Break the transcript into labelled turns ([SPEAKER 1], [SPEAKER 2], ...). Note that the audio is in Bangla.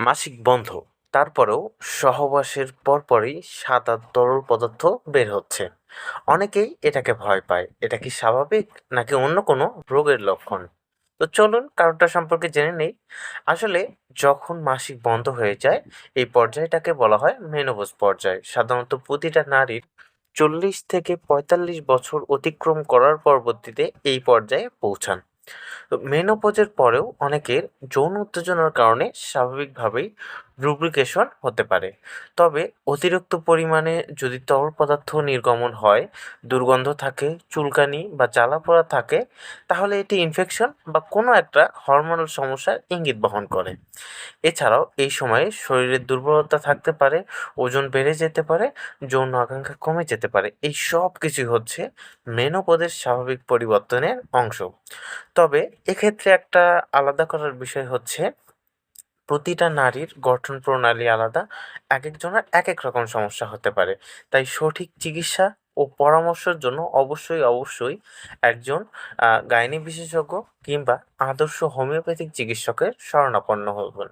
[SPEAKER 1] মাসিক বন্ধ। তারপরেও সহবাসের পরপরই সাদা তরল পদার্থ বের হচ্ছে। অনেকেই এটাকে ভয় পায়। এটা কি স্বাভাবিক, নাকি অন্য কোনো রোগের লক্ষণ? তো চলুন কারণটা সম্পর্কে জেনে নেই। আসলে যখন মাসিক বন্ধ হয়ে যায়, এই পর্যায়টাকে বলা হয় মেনোপজ পর্যায়। সাধারণত প্রতিটা নারীর চল্লিশ থেকে পঁয়তাল্লিশ বছর অতিক্রম করার পরবর্তীতে এই পর্যায়ে পৌঁছান। তো মেনোপজের পরেও অনেকের যৌন উত্তেজনার কারণে স্বাভাবিকভাবেই লুব্রিকেশন হতে পারে। তবে অতিরিক্ত পরিমাণে যদি তরল পদার্থ নির্গমন হয়, দুর্গন্ধ থাকে, চুলকানি বা জ্বালা জ্বালাপোড়া থাকে, তাহলে এটি ইনফেকশন বা কোনো একটা হরমোনাল সমস্যার ইঙ্গিত বহন করে। এছাড়াও এই সময়ে শরীরের দুর্বলতা থাকতে পারে, ওজন বেড়ে যেতে পারে, যৌন আকাঙ্ক্ষা কমে যেতে পারে। এই সব কিছুই হচ্ছে মেনোপদের স্বাভাবিক পরিবর্তনের অংশ। তবে এক্ষেত্রে একটা আলাদা করার বিষয় হচ্ছে, প্রতিটা নারীর গঠন প্রণালী আলাদা এক একজনের এক এক রকম সমস্যা হতে পারে। তাই সঠিক চিকিৎসা ও পরামর্শের জন্য অবশ্যই অবশ্যই একজন গাইনি বিশেষজ্ঞ কিংবা আদর্শ হোমিওপ্যাথিক চিকিৎসকের শরণাপন্ন হবেন।